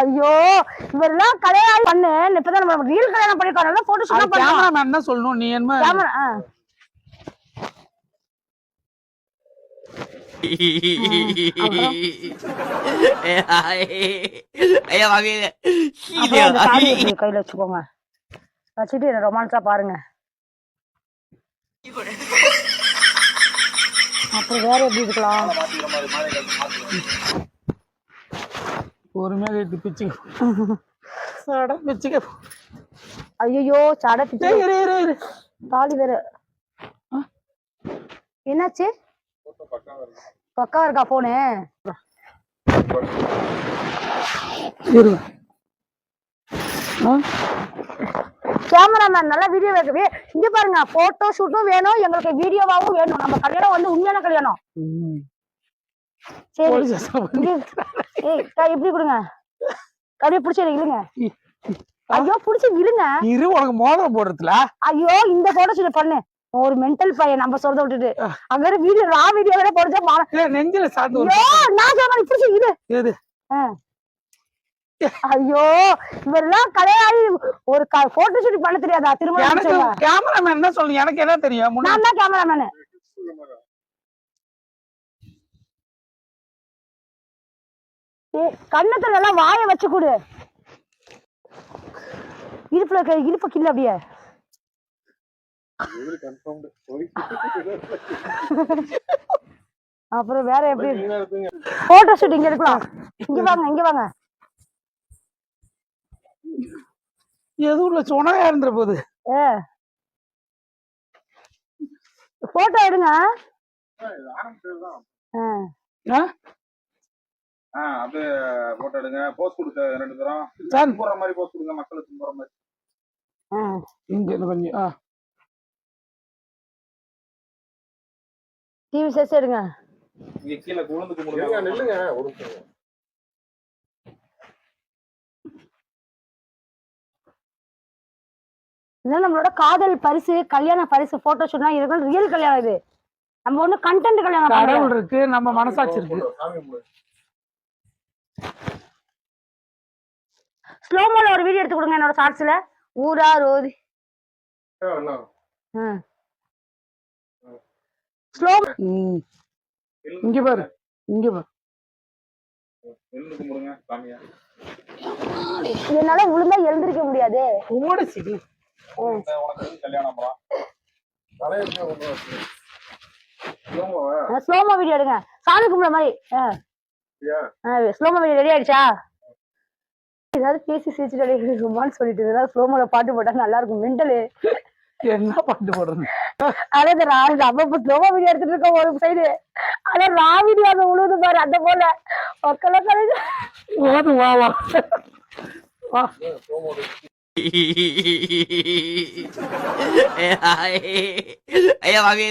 ஐயோ இவரெல்லாம் கல்யாணம் பண்ணு. இப்பதான் நம்ம ரீல் கல்யாணம் பண்ணிருக்காங்க போட்டோ ஷூட் பண்ணலாம் கேமராமேன் தான் சொல்லணும் நீ என்ன? கேமரா கையில வச்சுக்கோங்க. வச்சுட்டு என்ன ரொமான்ஸா பாருங்க. அப்புறம் வேற எப்படி இருக்கலாம்? பொறுமையா கட்டி பிச்சுக்க சட பிச்சுக்க ஐயோ சடை பிச்சு ஏய், இரு இரு இரு. தாலி வேற? என்னாச்சு? பக்கா இருக்கா? போனு? கேமராமேன் நல்லா வீடியோ வைக்கவே இங்க பாருங்க போட்டோ ஷூட்டும் வேணும் எங்களுக்கு வீடியோவாவும் வேணும். நம்ம கல்யாணம் வந்து உண்மையான கல்யாணம். சரி. இப்படி கொடுங்க? கையை பிடிச்சி இழுங்க. ஐயோ பிடிச்சி இழுங்க. இரு உனக்கு மோதிரம் போடுறதுல? ஐயோ இந்த ஷூட் பண்ணு. ஒரு மென்டல் பையன் நம்ம சொல்றத விட்டுட்டு. அங்க வீடியோ ரா வீடியோ வேற போடுச்சா மாற நெஞ்சில சாத்து ஒரு ஐயோ நான் சொல்றேன் பிடிச்சி இரு எது. ஐயோ இவரெல்லாம் கல்யாணம் ஒரு போட்டோ ஷூட் பண்ண தெரியாதா? திருமணம்? கேமராமேன் தான் சொல்லணும். எனக்கு என்ன தெரியும்? நான் தான் கேமராமேனு கண்ணத்துல எல்லாம் வாய வச்சு கொடு. இடுப்புல இருக்க இடுப்பு கில்ல அப்படியே. அப்புறம் வேற எப்படி? போட்டோ ஷூட் இங்க எடுக்கலாம். இங்க வாங்க இங்க வாங்க. எதுவும் இல்ல சொனகா இருந்துற போகுது ஏ. போட்டோ எடுங்க. ஆ. ஆ? அது போட்டோ எடுங்க. போஸ்ட் கொடுக்க ரெண்டு தரம். சார். போற மாதிரி போஸ்ட் கொடுங்க. மக்களுக்கு போற மாதிரி. ஆ. இங்க இருந்து கொஞ்சம் ஆ. டிவி செஸ் எடுங்க. இங்க கீழே குழந்து கும்பிடுங்க நில்லுங்க. ஒரு இதெல்லாம் நம்மளோட காதல் பரிசு கல்யாண பரிசு போட்டோ ஷூட்லாம் இருக்கும் ரியல் கல்யாணம் இது. நம்ம ஒண்ணு கண்டென்ட் கல்யாணம் கடவுள் இருக்கு நம்ம மனசாட்சி இருக்கு. ஸ்லோமோல ஒரு வீடியோ எடுத்து கொடுங்க என்னோட ஷார்ட்ஸ்ல ஊரா ரோதி. ஸ்லோ. இங்க பாரு. இங்க பாரு. என்னால விழுந்தா எழுந்திருக்க முடியாது. கொண்டு வச்சு ஸ்லோமோ வீடியோ எடுங்க. சாமி கும்பிட மாதிரி. ஸ்லோமோ வீடியோ ரெடி ஆயிடுச்சா ஏதாவது பேசி சிரிச்சுட்டு சும்மான்னு சொல்லிட்டு ஏதாவது ஸ்லோமோல பாட்டு போட்டா நல்லா இருக்கும் மென்டலு என்ன பாட்டு போடுறது அதே இந்த ரா நம்ம இப்ப ஸ்லோமோ வீடியோ எடுத்துட்டு இருக்கோம் ஒரு சைடு ஆனா ரா வீடியோ அந்த உழுவுது பாரு அந்த போல ஒக்கல போதும் வா வா வா ஐயா வாங்க